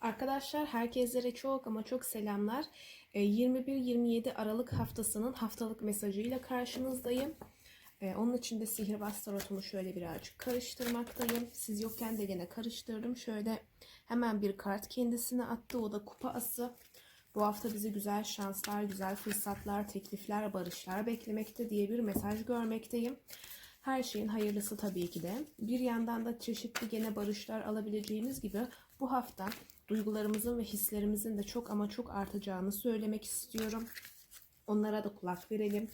Arkadaşlar herkeslere çok ama çok selamlar. Ee, 21-27 Aralık haftasının haftalık mesajıyla karşınızdayım. Ee, Onun için de sihirbaz tarotumu şöyle birazcık karıştırmaktayım. Siz yokken de gene karıştırdım. Şöyle hemen bir kart kendisine attı. O da kupa ası. Bu hafta bizi güzel şanslar, güzel fırsatlar, teklifler, barışlar beklemekte diye bir mesaj görmekteyim. Her şeyin hayırlısı tabii ki de. Bir yandan da çeşitli gene barışlar alabileceğimiz gibi bu hafta duygularımızın ve hislerimizin de çok ama çok artacağını söylemek istiyorum. Onlara da kulak verelim.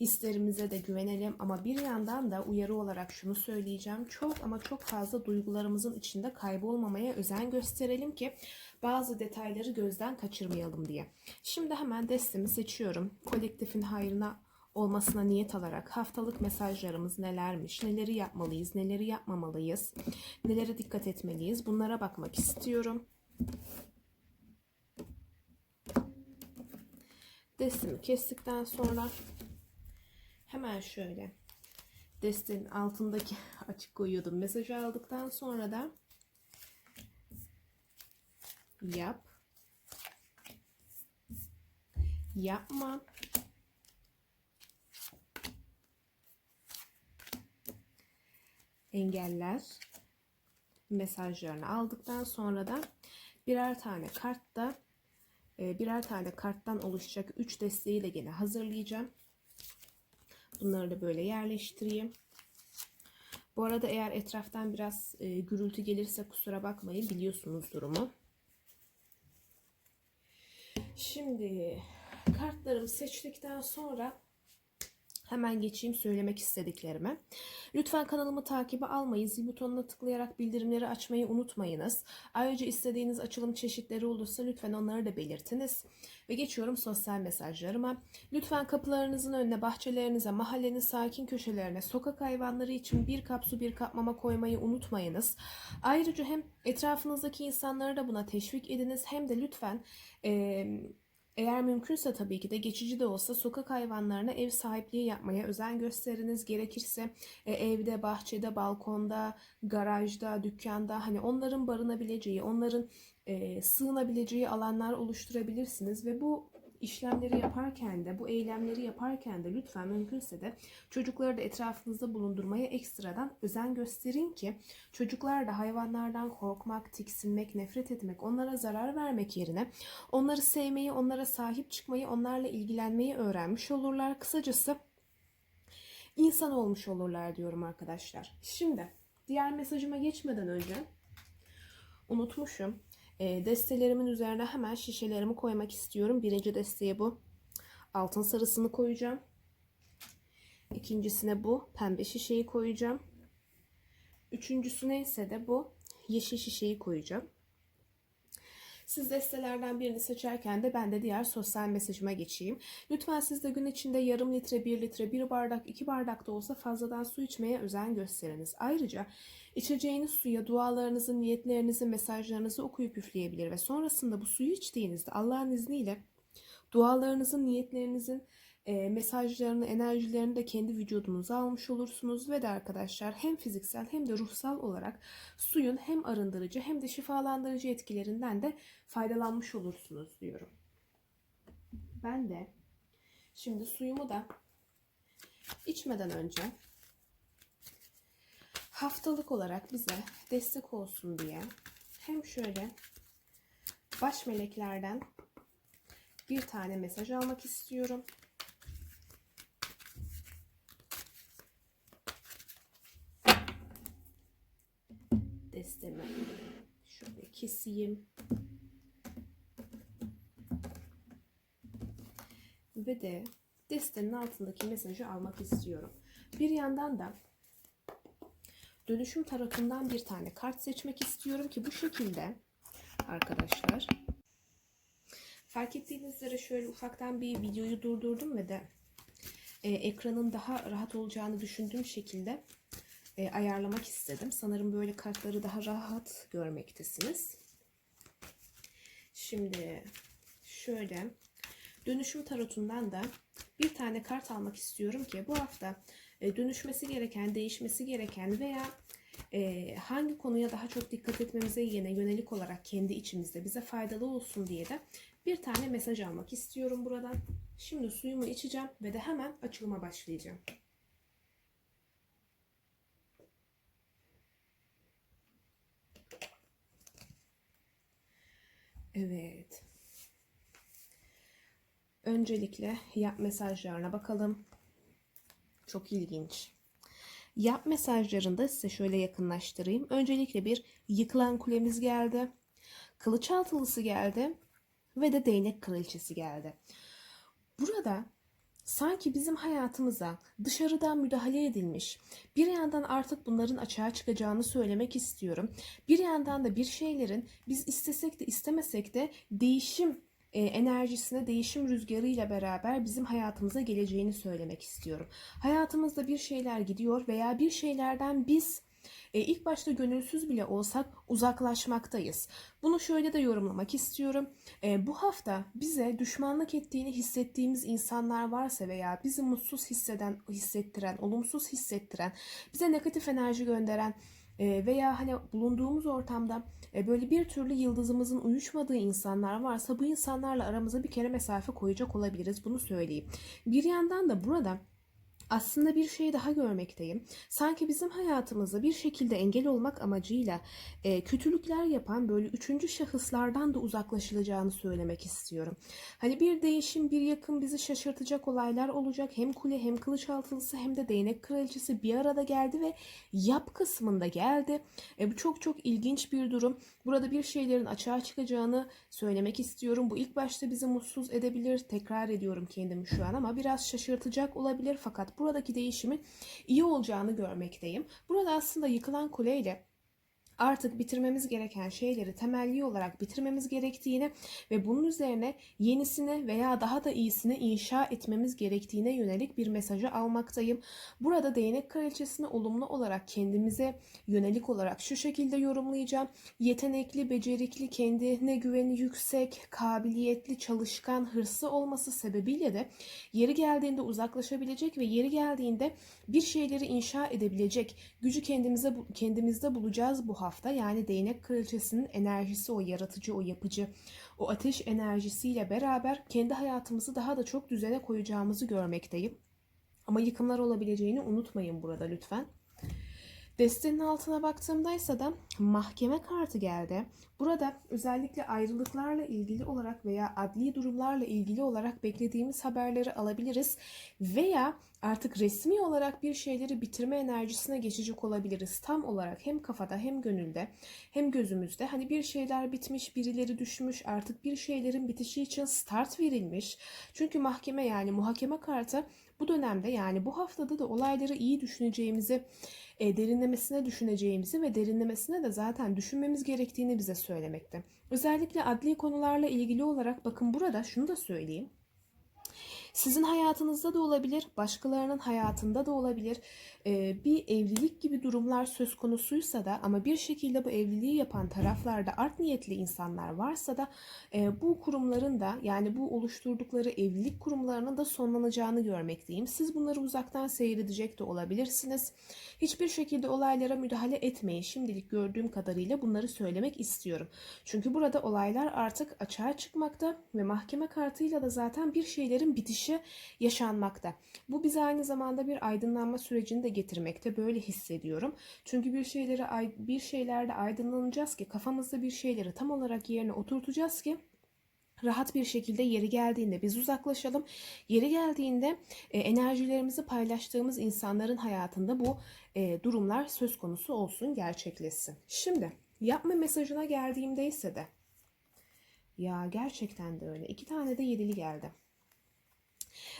Hislerimize de güvenelim ama bir yandan da uyarı olarak şunu söyleyeceğim. Çok ama çok fazla duygularımızın içinde kaybolmamaya özen gösterelim ki bazı detayları gözden kaçırmayalım diye. Şimdi hemen destemi seçiyorum. Kolektifin hayrına olmasına niyet alarak haftalık mesajlarımız nelermiş, neleri yapmalıyız, neleri yapmamalıyız, nelere dikkat etmeliyiz bunlara bakmak istiyorum. Destemi kestikten sonra hemen şöyle destenin altındaki açık koyuyordum. Mesajı aldıktan sonra da yap. Yapma. Engeller mesajlarını aldıktan sonra da birer tane kartta e, birer tane karttan oluşacak 3 desteği de gene hazırlayacağım. Bunları da böyle yerleştireyim. Bu arada eğer etraftan biraz e, gürültü gelirse kusura bakmayın biliyorsunuz durumu. Şimdi kartlarımı seçtikten sonra Hemen geçeyim söylemek istediklerime. Lütfen kanalımı takibe almayı, zil butonuna tıklayarak bildirimleri açmayı unutmayınız. Ayrıca istediğiniz açılım çeşitleri olursa lütfen onları da belirtiniz. Ve geçiyorum sosyal mesajlarıma. Lütfen kapılarınızın önüne, bahçelerinize, mahallenin sakin köşelerine, sokak hayvanları için bir kap su bir kap mama koymayı unutmayınız. Ayrıca hem etrafınızdaki insanları da buna teşvik ediniz hem de lütfen... Ee, eğer mümkünse tabii ki de geçici de olsa sokak hayvanlarına ev sahipliği yapmaya özen gösteriniz. Gerekirse e, evde, bahçede, balkonda, garajda, dükkanda hani onların barınabileceği, onların e, sığınabileceği alanlar oluşturabilirsiniz ve bu işlemleri yaparken de bu eylemleri yaparken de lütfen mümkünse de çocukları da etrafınızda bulundurmaya ekstradan özen gösterin ki çocuklar da hayvanlardan korkmak, tiksinmek, nefret etmek, onlara zarar vermek yerine onları sevmeyi, onlara sahip çıkmayı, onlarla ilgilenmeyi öğrenmiş olurlar. Kısacası insan olmuş olurlar diyorum arkadaşlar. Şimdi diğer mesajıma geçmeden önce unutmuşum. E, destelerimin üzerine hemen şişelerimi koymak istiyorum. Birinci desteğe bu. Altın sarısını koyacağım. İkincisine bu pembe şişeyi koyacağım. Üçüncüsüne ise de bu yeşil şişeyi koyacağım. Siz destelerden birini seçerken de ben de diğer sosyal mesajıma geçeyim. Lütfen siz de gün içinde yarım litre, bir litre, bir bardak, iki bardak da olsa fazladan su içmeye özen gösteriniz. Ayrıca içeceğiniz suya dualarınızı, niyetlerinizi, mesajlarınızı okuyup üfleyebilir ve sonrasında bu suyu içtiğinizde Allah'ın izniyle dualarınızın, niyetlerinizin e, mesajlarını, enerjilerini de kendi vücudunuza almış olursunuz ve de arkadaşlar hem fiziksel hem de ruhsal olarak suyun hem arındırıcı hem de şifalandırıcı etkilerinden de faydalanmış olursunuz diyorum. Ben de şimdi suyumu da içmeden önce haftalık olarak bize destek olsun diye hem şöyle baş meleklerden bir tane mesaj almak istiyorum. Destemi şöyle keseyim. Ve de destenin altındaki mesajı almak istiyorum. Bir yandan da dönüşüm tarotundan bir tane kart seçmek istiyorum ki bu şekilde arkadaşlar fark ettiğiniz üzere şöyle ufaktan bir videoyu durdurdum ve de e, ekranın daha rahat olacağını düşündüğüm şekilde e, ayarlamak istedim. Sanırım böyle kartları daha rahat görmektesiniz. Şimdi şöyle dönüşüm tarotundan da bir tane kart almak istiyorum ki bu hafta e, dönüşmesi gereken, değişmesi gereken veya e, hangi konuya daha çok dikkat etmemize yine yönelik olarak kendi içimizde bize faydalı olsun diye de bir tane mesaj almak istiyorum buradan. Şimdi suyumu içeceğim ve de hemen açılıma başlayacağım. Evet. Öncelikle yap mesajlarına bakalım. Çok ilginç. Yap mesajlarında size şöyle yakınlaştırayım. Öncelikle bir yıkılan kulemiz geldi. Kılıç altılısı geldi. Ve de değnek kraliçesi geldi. Burada sanki bizim hayatımıza dışarıdan müdahale edilmiş. Bir yandan artık bunların açığa çıkacağını söylemek istiyorum. Bir yandan da bir şeylerin biz istesek de istemesek de değişim enerjisine, değişim rüzgarıyla beraber bizim hayatımıza geleceğini söylemek istiyorum. Hayatımızda bir şeyler gidiyor veya bir şeylerden biz e, ilk başta gönülsüz bile olsak uzaklaşmaktayız. Bunu şöyle de yorumlamak istiyorum. E, bu hafta bize düşmanlık ettiğini hissettiğimiz insanlar varsa veya bizi mutsuz hisseden, hissettiren, olumsuz hissettiren, bize negatif enerji gönderen e, veya hani bulunduğumuz ortamda e, böyle bir türlü yıldızımızın uyuşmadığı insanlar varsa bu insanlarla aramıza bir kere mesafe koyacak olabiliriz. Bunu söyleyeyim. Bir yandan da burada aslında bir şey daha görmekteyim. Sanki bizim hayatımızda bir şekilde engel olmak amacıyla e, kötülükler yapan böyle üçüncü şahıslardan da uzaklaşılacağını söylemek istiyorum. Hani bir değişim, bir yakın bizi şaşırtacak olaylar olacak. Hem kule hem kılıç altılısı hem de değnek kraliçesi bir arada geldi ve yap kısmında geldi. E, bu çok çok ilginç bir durum. Burada bir şeylerin açığa çıkacağını söylemek istiyorum. Bu ilk başta bizi mutsuz edebilir. Tekrar ediyorum kendimi şu an ama biraz şaşırtacak olabilir. Fakat buradaki değişimin iyi olacağını görmekteyim. Burada aslında yıkılan kuleyle artık bitirmemiz gereken şeyleri temelli olarak bitirmemiz gerektiğini ve bunun üzerine yenisini veya daha da iyisini inşa etmemiz gerektiğine yönelik bir mesajı almaktayım. Burada değnek kraliçesini olumlu olarak kendimize yönelik olarak şu şekilde yorumlayacağım. Yetenekli, becerikli, kendine güveni yüksek, kabiliyetli, çalışkan, hırslı olması sebebiyle de yeri geldiğinde uzaklaşabilecek ve yeri geldiğinde bir şeyleri inşa edebilecek gücü kendimize kendimizde bulacağız bu hafta. Yani değnek kraliçesinin enerjisi o yaratıcı, o yapıcı, o ateş enerjisiyle beraber kendi hayatımızı daha da çok düzene koyacağımızı görmekteyim. Ama yıkımlar olabileceğini unutmayın burada lütfen. Destenin altına baktığımda ise de mahkeme kartı geldi. Burada özellikle ayrılıklarla ilgili olarak veya adli durumlarla ilgili olarak beklediğimiz haberleri alabiliriz. Veya artık resmi olarak bir şeyleri bitirme enerjisine geçecek olabiliriz. Tam olarak hem kafada hem gönülde hem gözümüzde. Hani bir şeyler bitmiş, birileri düşmüş, artık bir şeylerin bitişi için start verilmiş. Çünkü mahkeme yani muhakeme kartı bu dönemde yani bu haftada da olayları iyi düşüneceğimizi, e, derinlemesine düşüneceğimizi ve derinlemesine de zaten düşünmemiz gerektiğini bize söylemekte. Özellikle adli konularla ilgili olarak bakın burada şunu da söyleyeyim. Sizin hayatınızda da olabilir, başkalarının hayatında da olabilir. Ee, bir evlilik gibi durumlar söz konusuysa da ama bir şekilde bu evliliği yapan taraflarda art niyetli insanlar varsa da e, bu kurumların da yani bu oluşturdukları evlilik kurumlarının da sonlanacağını görmekteyim. Siz bunları uzaktan seyredecek de olabilirsiniz. Hiçbir şekilde olaylara müdahale etmeyin. Şimdilik gördüğüm kadarıyla bunları söylemek istiyorum. Çünkü burada olaylar artık açığa çıkmakta ve mahkeme kartıyla da zaten bir şeylerin bitişi yaşanmakta. Bu bize aynı zamanda bir aydınlanma sürecini de getirmekte. Böyle hissediyorum. Çünkü bir şeyleri bir şeylerde aydınlanacağız ki kafamızda bir şeyleri tam olarak yerine oturtacağız ki rahat bir şekilde yeri geldiğinde biz uzaklaşalım. Yeri geldiğinde e, enerjilerimizi paylaştığımız insanların hayatında bu e, durumlar söz konusu olsun, gerçekleşsin. Şimdi yapma mesajına geldiğimde ise de ya gerçekten de öyle. İki tane de yedili geldi.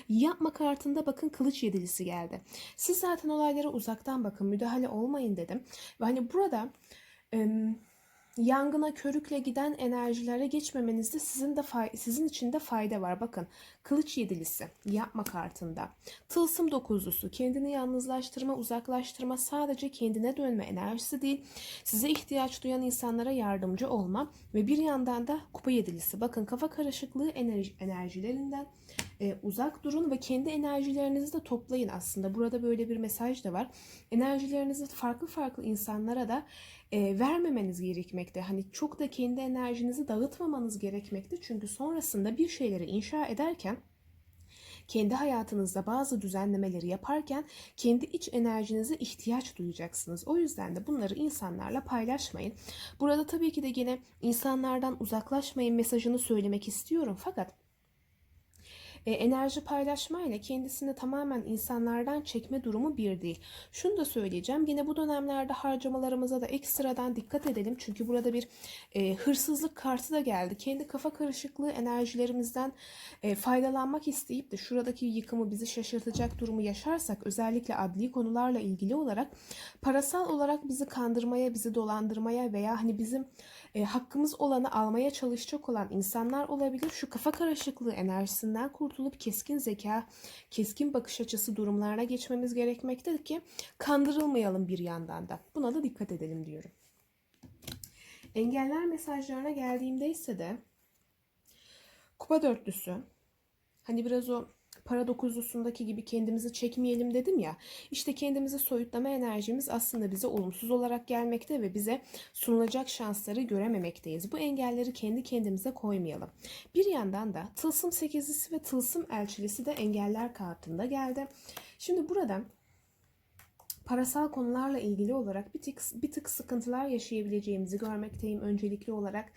Yapma kartında bakın kılıç yedilisi geldi. Siz zaten olaylara uzaktan bakın müdahale olmayın dedim. Ve hani burada ım, yangına körükle giden enerjilere geçmemenizde sizin de sizin için de fayda var. Bakın kılıç yedilisi yapma kartında. Tılsım dokuzlusu kendini yalnızlaştırma, uzaklaştırma sadece kendine dönme enerjisi değil. Size ihtiyaç duyan insanlara yardımcı olma ve bir yandan da kupa yedilisi. Bakın kafa karışıklığı enerji, enerjilerinden e, uzak durun ve kendi enerjilerinizi de toplayın aslında. Burada böyle bir mesaj da var. Enerjilerinizi farklı farklı insanlara da e, vermemeniz gerekmekte. Hani çok da kendi enerjinizi dağıtmamanız gerekmekte. Çünkü sonrasında bir şeyleri inşa ederken kendi hayatınızda bazı düzenlemeleri yaparken kendi iç enerjinize ihtiyaç duyacaksınız. O yüzden de bunları insanlarla paylaşmayın. Burada tabii ki de yine insanlardan uzaklaşmayın mesajını söylemek istiyorum fakat e, enerji paylaşmayla kendisini tamamen insanlardan çekme durumu bir değil. Şunu da söyleyeceğim. Yine bu dönemlerde harcamalarımıza da ekstradan dikkat edelim. Çünkü burada bir e, hırsızlık kartı da geldi. Kendi kafa karışıklığı enerjilerimizden e, faydalanmak isteyip de şuradaki yıkımı bizi şaşırtacak durumu yaşarsak özellikle adli konularla ilgili olarak parasal olarak bizi kandırmaya, bizi dolandırmaya veya hani bizim e, hakkımız olanı almaya çalışacak olan insanlar olabilir. Şu kafa karışıklığı enerjisinden kurtulup keskin zeka, keskin bakış açısı durumlarına geçmemiz gerekmektedir ki kandırılmayalım bir yandan da. Buna da dikkat edelim diyorum. Engeller mesajlarına geldiğimde ise de kupa dörtlüsü hani biraz o para dokuzlusundaki gibi kendimizi çekmeyelim dedim ya. İşte kendimizi soyutlama enerjimiz aslında bize olumsuz olarak gelmekte ve bize sunulacak şansları görememekteyiz. Bu engelleri kendi kendimize koymayalım. Bir yandan da tılsım sekizlisi ve tılsım elçilisi de engeller kartında geldi. Şimdi burada parasal konularla ilgili olarak bir tık, bir tık sıkıntılar yaşayabileceğimizi görmekteyim öncelikli olarak.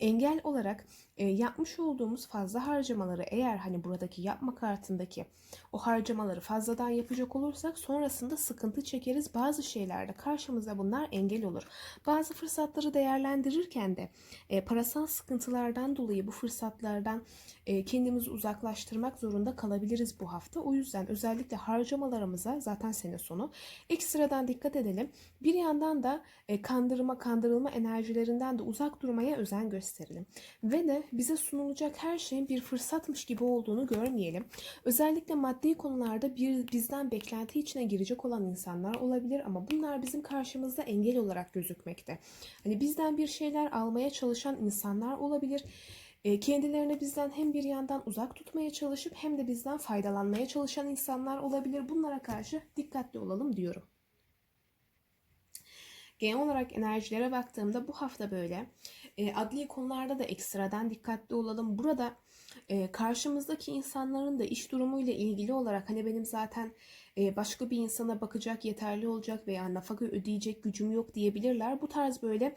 Engel olarak e, yapmış olduğumuz fazla harcamaları eğer hani buradaki yapma kartındaki o harcamaları fazladan yapacak olursak sonrasında sıkıntı çekeriz. Bazı şeylerde karşımıza bunlar engel olur. Bazı fırsatları değerlendirirken de e, parasal sıkıntılardan dolayı bu fırsatlardan e, kendimizi uzaklaştırmak zorunda kalabiliriz bu hafta. O yüzden özellikle harcamalarımıza zaten sene sonu ekstradan dikkat edelim. Bir yandan da e, kandırma, kandırılma enerjilerinden de uzak durmaya özen gösterelim. Ve de bize sunulacak her şeyin bir fırsatmış gibi olduğunu görmeyelim. Özellikle maddi konularda bir bizden beklenti içine girecek olan insanlar olabilir ama bunlar bizim karşımızda engel olarak gözükmekte. Hani bizden bir şeyler almaya çalışan insanlar olabilir. E, kendilerini bizden hem bir yandan uzak tutmaya çalışıp hem de bizden faydalanmaya çalışan insanlar olabilir. Bunlara karşı dikkatli olalım diyorum. Genel olarak enerjilere baktığımda bu hafta böyle. E, adli konularda da ekstradan dikkatli olalım. Burada e, karşımızdaki insanların da iş durumuyla ilgili olarak hani benim zaten başka bir insana bakacak yeterli olacak veya nafaka ödeyecek gücüm yok diyebilirler. Bu tarz böyle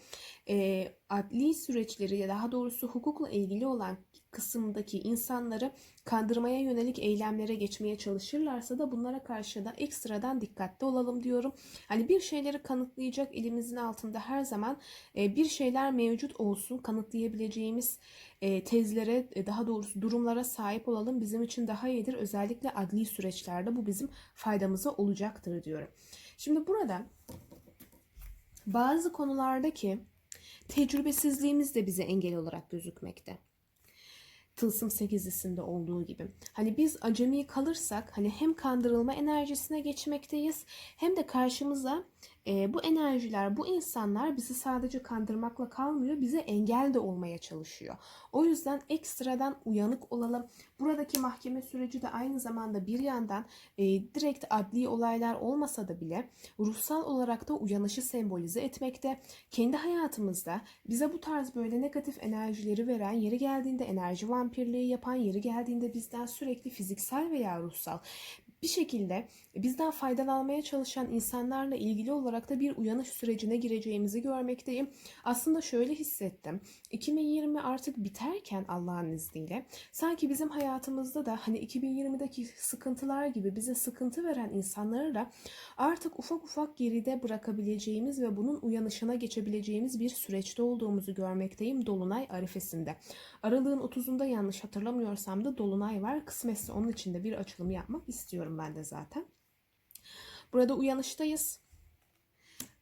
e, adli süreçleri ya daha doğrusu hukukla ilgili olan kısımdaki insanları kandırmaya yönelik eylemlere geçmeye çalışırlarsa da bunlara karşı da ekstradan dikkatli olalım diyorum. Hani bir şeyleri kanıtlayacak elimizin altında her zaman e, bir şeyler mevcut olsun kanıtlayabileceğimiz e, tezlere e, daha doğrusu durumlara sahip olalım bizim için daha iyidir. Özellikle adli süreçlerde bu bizim faydamıza olacaktır diyorum. Şimdi burada bazı konulardaki tecrübesizliğimiz de bize engel olarak gözükmekte. Tılsım sekizlisinde olduğu gibi. Hani biz acemi kalırsak hani hem kandırılma enerjisine geçmekteyiz hem de karşımıza e, bu enerjiler, bu insanlar bizi sadece kandırmakla kalmıyor, bize engel de olmaya çalışıyor. O yüzden ekstradan uyanık olalım. Buradaki mahkeme süreci de aynı zamanda bir yandan e, direkt adli olaylar olmasa da bile ruhsal olarak da uyanışı sembolize etmekte. Kendi hayatımızda bize bu tarz böyle negatif enerjileri veren, yeri geldiğinde enerji vampirliği yapan, yeri geldiğinde bizden sürekli fiziksel veya ruhsal bir şekilde bizden faydalanmaya çalışan insanlarla ilgili olarak da bir uyanış sürecine gireceğimizi görmekteyim. Aslında şöyle hissettim. 2020 artık biterken Allah'ın izniyle sanki bizim hayatımızda da hani 2020'deki sıkıntılar gibi bize sıkıntı veren insanları da artık ufak ufak geride bırakabileceğimiz ve bunun uyanışına geçebileceğimiz bir süreçte olduğumuzu görmekteyim Dolunay arifesinde. Aralığın 30'unda yanlış hatırlamıyorsam da Dolunay var. Kısmetse onun için de bir açılımı yapmak istiyorum ben de zaten. Burada uyanıştayız.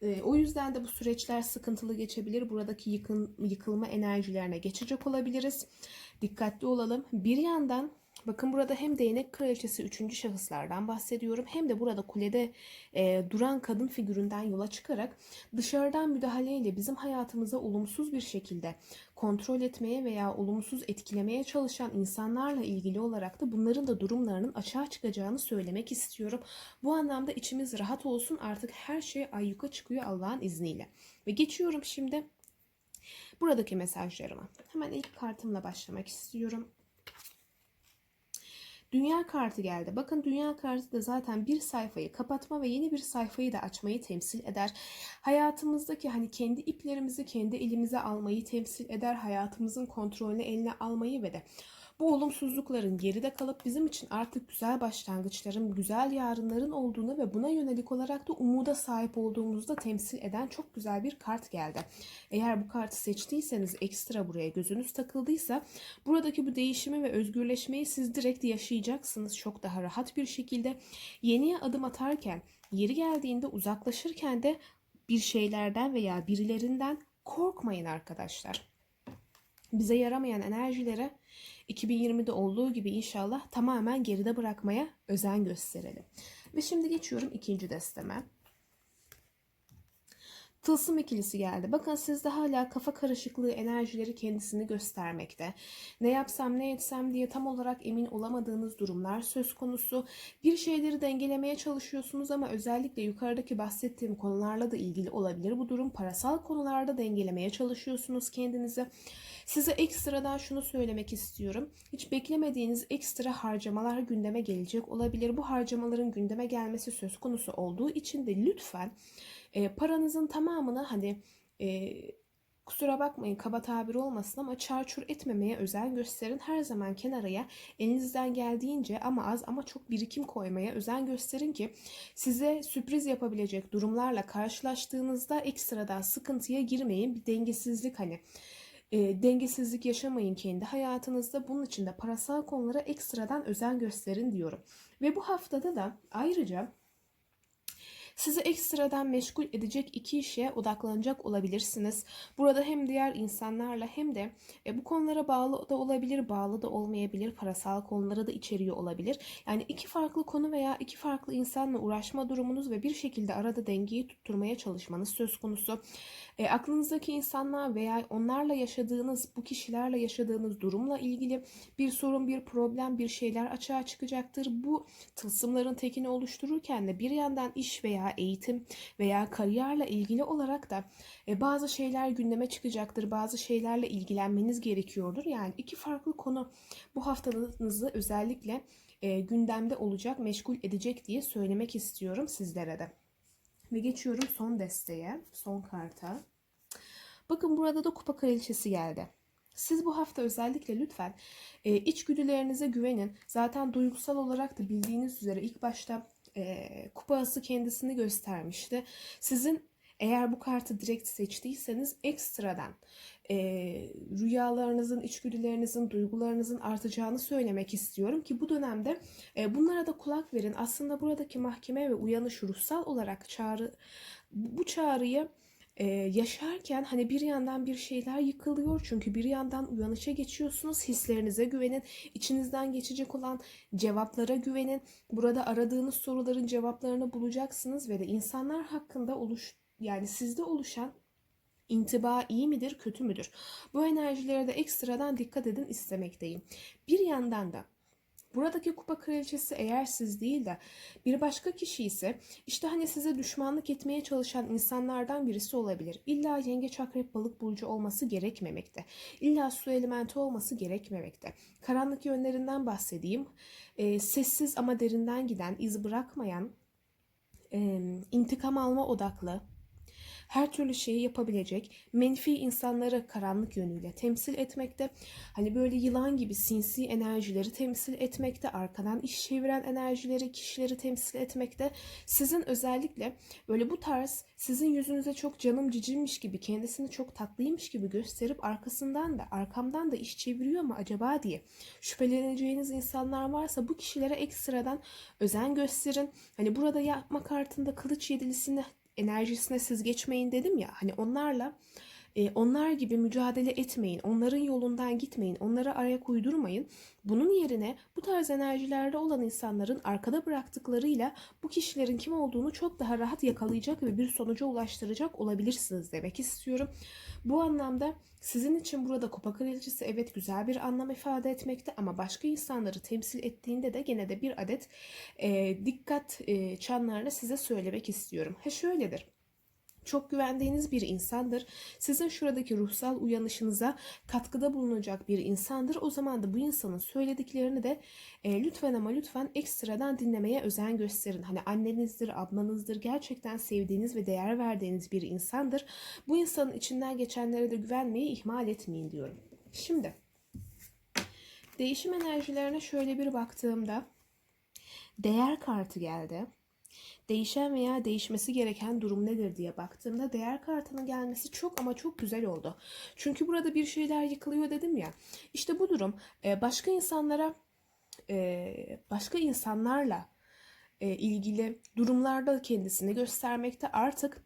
E, o yüzden de bu süreçler sıkıntılı geçebilir. Buradaki yıkın, yıkılma enerjilerine geçecek olabiliriz. Dikkatli olalım. Bir yandan Bakın burada hem değnek kraliçesi üçüncü şahıslardan bahsediyorum hem de burada kulede e, duran kadın figüründen yola çıkarak dışarıdan müdahaleyle bizim hayatımıza olumsuz bir şekilde kontrol etmeye veya olumsuz etkilemeye çalışan insanlarla ilgili olarak da bunların da durumlarının açığa çıkacağını söylemek istiyorum. Bu anlamda içimiz rahat olsun artık her şey ayyuka çıkıyor Allah'ın izniyle. Ve geçiyorum şimdi buradaki mesajlarıma. Hemen ilk kartımla başlamak istiyorum. Dünya kartı geldi. Bakın dünya kartı da zaten bir sayfayı kapatma ve yeni bir sayfayı da açmayı temsil eder. Hayatımızdaki hani kendi iplerimizi kendi elimize almayı temsil eder. Hayatımızın kontrolünü eline almayı ve de bu olumsuzlukların geride kalıp bizim için artık güzel başlangıçların, güzel yarınların olduğunu ve buna yönelik olarak da umuda sahip olduğumuzda temsil eden çok güzel bir kart geldi. Eğer bu kartı seçtiyseniz ekstra buraya gözünüz takıldıysa buradaki bu değişimi ve özgürleşmeyi siz direkt yaşayacaksınız çok daha rahat bir şekilde. Yeniye adım atarken, yeri geldiğinde uzaklaşırken de bir şeylerden veya birilerinden korkmayın arkadaşlar. Bize yaramayan enerjilere 2020'de olduğu gibi inşallah tamamen geride bırakmaya özen gösterelim. Ve şimdi geçiyorum ikinci desteme. Tılsım ikilisi geldi. Bakın sizde hala kafa karışıklığı enerjileri kendisini göstermekte. Ne yapsam ne etsem diye tam olarak emin olamadığınız durumlar söz konusu. Bir şeyleri dengelemeye çalışıyorsunuz ama özellikle yukarıdaki bahsettiğim konularla da ilgili olabilir. Bu durum parasal konularda dengelemeye çalışıyorsunuz kendinizi. Size ekstradan şunu söylemek istiyorum. Hiç beklemediğiniz ekstra harcamalar gündeme gelecek olabilir. Bu harcamaların gündeme gelmesi söz konusu olduğu için de lütfen e, paranızın tamamını hani e, kusura bakmayın kaba tabir olmasın ama çarçur etmemeye özen gösterin. Her zaman kenaraya elinizden geldiğince ama az ama çok birikim koymaya özen gösterin ki size sürpriz yapabilecek durumlarla karşılaştığınızda ekstradan sıkıntıya girmeyin. Bir dengesizlik hani e, dengesizlik yaşamayın kendi hayatınızda. Bunun için de parasal konulara ekstradan özen gösterin diyorum. Ve bu haftada da ayrıca sizi ekstradan meşgul edecek iki işe odaklanacak olabilirsiniz. Burada hem diğer insanlarla hem de e, bu konulara bağlı da olabilir, bağlı da olmayabilir, parasal konulara da içeriyor olabilir. Yani iki farklı konu veya iki farklı insanla uğraşma durumunuz ve bir şekilde arada dengeyi tutturmaya çalışmanız söz konusu. E, aklınızdaki insanlar veya onlarla yaşadığınız, bu kişilerle yaşadığınız durumla ilgili bir sorun, bir problem, bir şeyler açığa çıkacaktır. Bu tılsımların tekini oluştururken de bir yandan iş veya eğitim veya kariyerle ilgili olarak da e, bazı şeyler gündeme çıkacaktır. Bazı şeylerle ilgilenmeniz gerekiyordur. Yani iki farklı konu bu haftanızı özellikle e, gündemde olacak, meşgul edecek diye söylemek istiyorum sizlere de. Ve geçiyorum son desteğe, son karta. Bakın burada da kupa kraliçesi geldi. Siz bu hafta özellikle lütfen e, içgüdülerinize güvenin. Zaten duygusal olarak da bildiğiniz üzere ilk başta e, kupa ası kendisini göstermişti. Sizin eğer bu kartı direkt seçtiyseniz ekstradan e, rüyalarınızın, içgüdülerinizin, duygularınızın artacağını söylemek istiyorum ki bu dönemde e, bunlara da kulak verin. Aslında buradaki mahkeme ve uyanış ruhsal olarak çağrı bu çağrıyı e, yaşarken hani bir yandan bir şeyler yıkılıyor çünkü bir yandan uyanışa geçiyorsunuz hislerinize güvenin içinizden geçecek olan cevaplara güvenin burada aradığınız soruların cevaplarını bulacaksınız ve de insanlar hakkında oluş yani sizde oluşan intiba iyi midir, kötü müdür? Bu enerjilere de ekstradan dikkat edin istemekteyim. Bir yandan da Buradaki kupa kraliçesi eğer siz değil de bir başka kişi ise işte hani size düşmanlık etmeye çalışan insanlardan birisi olabilir. İlla yengeç akrep balık burcu olması gerekmemekte. İlla su elementi olması gerekmemekte. Karanlık yönlerinden bahsedeyim. E, sessiz ama derinden giden, iz bırakmayan, e, intikam alma odaklı, her türlü şeyi yapabilecek menfi insanları karanlık yönüyle temsil etmekte. Hani böyle yılan gibi sinsi enerjileri temsil etmekte, arkadan iş çeviren enerjileri, kişileri temsil etmekte. Sizin özellikle böyle bu tarz sizin yüzünüze çok canım cicimmiş gibi, kendisini çok tatlıymış gibi gösterip arkasından da arkamdan da iş çeviriyor mu acaba diye şüpheleneceğiniz insanlar varsa bu kişilere ekstradan özen gösterin. Hani burada yapma kartında kılıç yedilisini enerjisine siz geçmeyin dedim ya hani onlarla e, onlar gibi mücadele etmeyin. Onların yolundan gitmeyin. Onlara ayak uydurmayın. Bunun yerine bu tarz enerjilerde olan insanların arkada bıraktıklarıyla bu kişilerin kim olduğunu çok daha rahat yakalayacak ve bir sonuca ulaştıracak olabilirsiniz demek istiyorum. Bu anlamda sizin için burada kupa kraliçesi evet güzel bir anlam ifade etmekte ama başka insanları temsil ettiğinde de gene de bir adet e, dikkat e, çanlarını size söylemek istiyorum. Ha şöyledir. Çok güvendiğiniz bir insandır. Sizin şuradaki ruhsal uyanışınıza katkıda bulunacak bir insandır. O zaman da bu insanın söylediklerini de e, lütfen ama lütfen ekstradan dinlemeye özen gösterin. Hani annenizdir, ablanızdır, gerçekten sevdiğiniz ve değer verdiğiniz bir insandır. Bu insanın içinden geçenlere de güvenmeyi ihmal etmeyin diyorum. Şimdi değişim enerjilerine şöyle bir baktığımda değer kartı geldi. Değişen veya değişmesi gereken durum nedir diye baktığımda değer kartının gelmesi çok ama çok güzel oldu. Çünkü burada bir şeyler yıkılıyor dedim ya. İşte bu durum e, başka insanlara e, başka insanlarla e, ilgili durumlarda kendisini göstermekte artık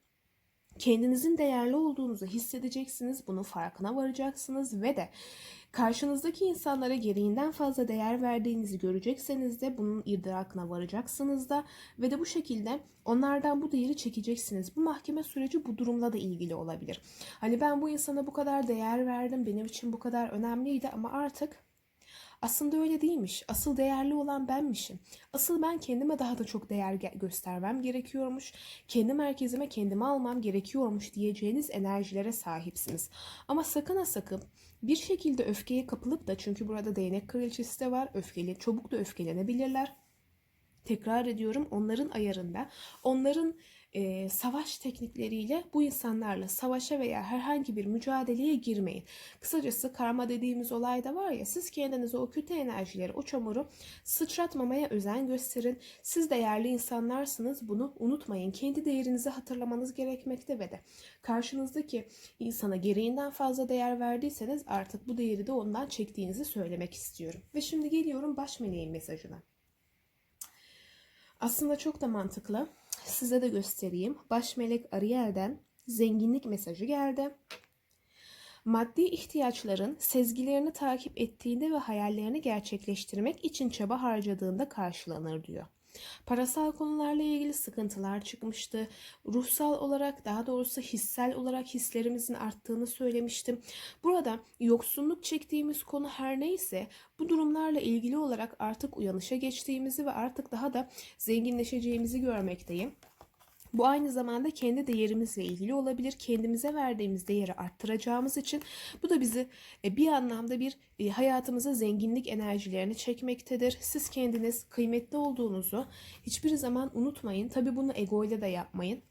kendinizin değerli olduğunuzu hissedeceksiniz. Bunun farkına varacaksınız ve de karşınızdaki insanlara gereğinden fazla değer verdiğinizi görecekseniz de bunun idrakına varacaksınız da ve de bu şekilde onlardan bu değeri çekeceksiniz. Bu mahkeme süreci bu durumla da ilgili olabilir. Hani ben bu insana bu kadar değer verdim, benim için bu kadar önemliydi ama artık aslında öyle değilmiş. Asıl değerli olan benmişim. Asıl ben kendime daha da çok değer göstermem gerekiyormuş. Kendi merkezime kendimi almam gerekiyormuş diyeceğiniz enerjilere sahipsiniz. Ama sakın ha sakın bir şekilde öfkeye kapılıp da çünkü burada değnek kraliçesi de var. Öfkeli, çabuk da öfkelenebilirler. Tekrar ediyorum onların ayarında, onların e, savaş teknikleriyle bu insanlarla savaşa veya herhangi bir mücadeleye girmeyin. Kısacası karma dediğimiz olay da var ya siz kendinize o kötü enerjileri, o çamuru sıçratmamaya özen gösterin. Siz değerli insanlarsınız bunu unutmayın. Kendi değerinizi hatırlamanız gerekmekte ve de karşınızdaki insana gereğinden fazla değer verdiyseniz artık bu değeri de ondan çektiğinizi söylemek istiyorum. Ve şimdi geliyorum baş meleğin mesajına. Aslında çok da mantıklı. Size de göstereyim. Baş melek Ariel'den zenginlik mesajı geldi. Maddi ihtiyaçların sezgilerini takip ettiğinde ve hayallerini gerçekleştirmek için çaba harcadığında karşılanır diyor. Parasal konularla ilgili sıkıntılar çıkmıştı. Ruhsal olarak daha doğrusu hissel olarak hislerimizin arttığını söylemiştim. Burada yoksunluk çektiğimiz konu her neyse bu durumlarla ilgili olarak artık uyanışa geçtiğimizi ve artık daha da zenginleşeceğimizi görmekteyim. Bu aynı zamanda kendi değerimizle ilgili olabilir. Kendimize verdiğimiz değeri arttıracağımız için bu da bizi e, bir anlamda bir e, hayatımıza zenginlik enerjilerini çekmektedir. Siz kendiniz kıymetli olduğunuzu hiçbir zaman unutmayın. Tabi bunu ego ile de yapmayın.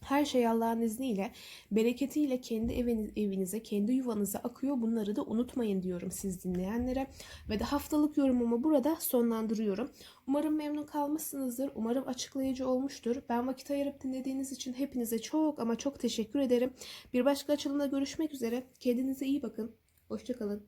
Her şey Allah'ın izniyle, bereketiyle kendi eviniz, evinize, kendi yuvanıza akıyor. Bunları da unutmayın diyorum siz dinleyenlere. Ve de haftalık yorumumu burada sonlandırıyorum. Umarım memnun kalmışsınızdır. Umarım açıklayıcı olmuştur. Ben vakit ayırıp dinlediğiniz için hepinize çok ama çok teşekkür ederim. Bir başka açılımda görüşmek üzere. Kendinize iyi bakın. Hoşçakalın.